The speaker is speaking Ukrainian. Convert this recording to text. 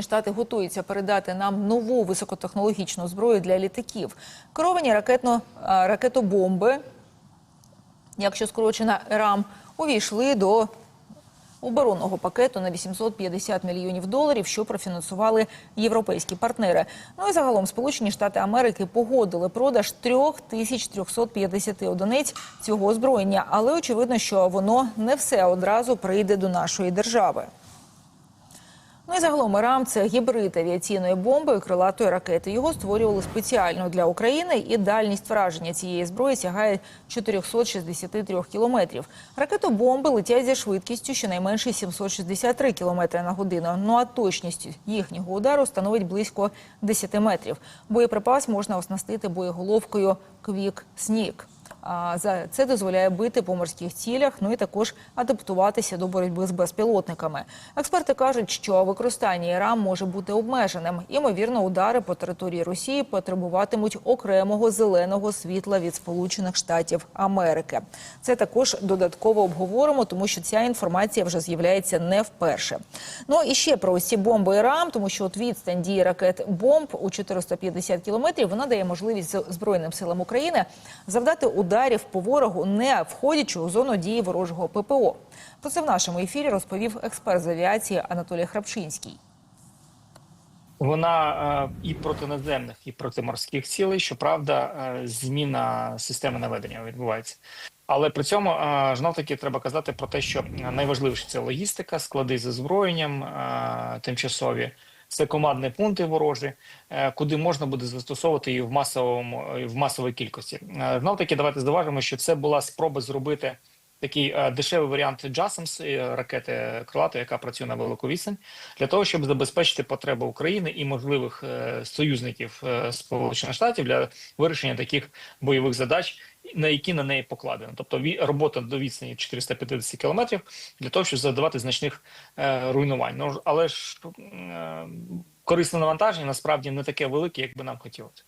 Штати готуються передати нам нову високотехнологічну зброю для літаків. Керовані ракетно ракетобомби, якщо скорочена РАМ, увійшли до оборонного пакету на 850 мільйонів доларів, що профінансували європейські партнери. Ну і загалом Сполучені Штати Америки погодили продаж 3350 одиниць цього озброєння, але очевидно, що воно не все одразу прийде до нашої держави. Ну і загалом РАМ – це гібрид авіаційної бомби крилатої ракети. Його створювали спеціально для України, і дальність враження цієї зброї сягає 463 кілометрів. Ракетобомби летять зі швидкістю щонайменше 763 кілометри на годину. Ну а точність їхнього удару становить близько 10 метрів. Боєприпас можна оснастити боєголовкою «Квік Снік». Це дозволяє бити по морських цілях, ну і також адаптуватися до боротьби з безпілотниками. Експерти кажуть, що використання ІРАМ може бути обмеженим. Імовірно, удари по території Росії потребуватимуть окремого зеленого світла від Сполучених Штатів Америки. Це також додатково обговоримо, тому що ця інформація вже з'являється не вперше. Ну і ще про ці бомби ІРАМ, тому що от відстань дії ракет бомб у 450 кілометрів вона дає можливість Збройним силам України завдати ударів по ворогу, не входячи у зону дії ворожого ППО. Про це в нашому ефірі розповів експерт з авіації Анатолій Храпшинський. Вона е, і проти наземних, і проти морських цілей. Щоправда, е, зміна системи наведення відбувається. Але при цьому е, знов таки треба казати про те, що найважливіше це логістика, склади з озброєнням тимчасові. Це командні пункти ворожі, е, куди можна буде застосовувати її в масовому е, в масовій кількості. Е, Знов таки, давайте здоважимо, що це була спроба зробити такий е, дешевий варіант JASMS, е, ракети крилатої, яка працює на велику відстань, для того, щоб забезпечити потреби України і можливих е, союзників Сполучених Штатів для вирішення таких бойових задач, на які на неї покладено. Тобто робота до відстані 450 кілометрів для того, щоб завдавати значних руйнувань. Ну але ж корисне навантаження насправді не таке велике, як би нам хотілося.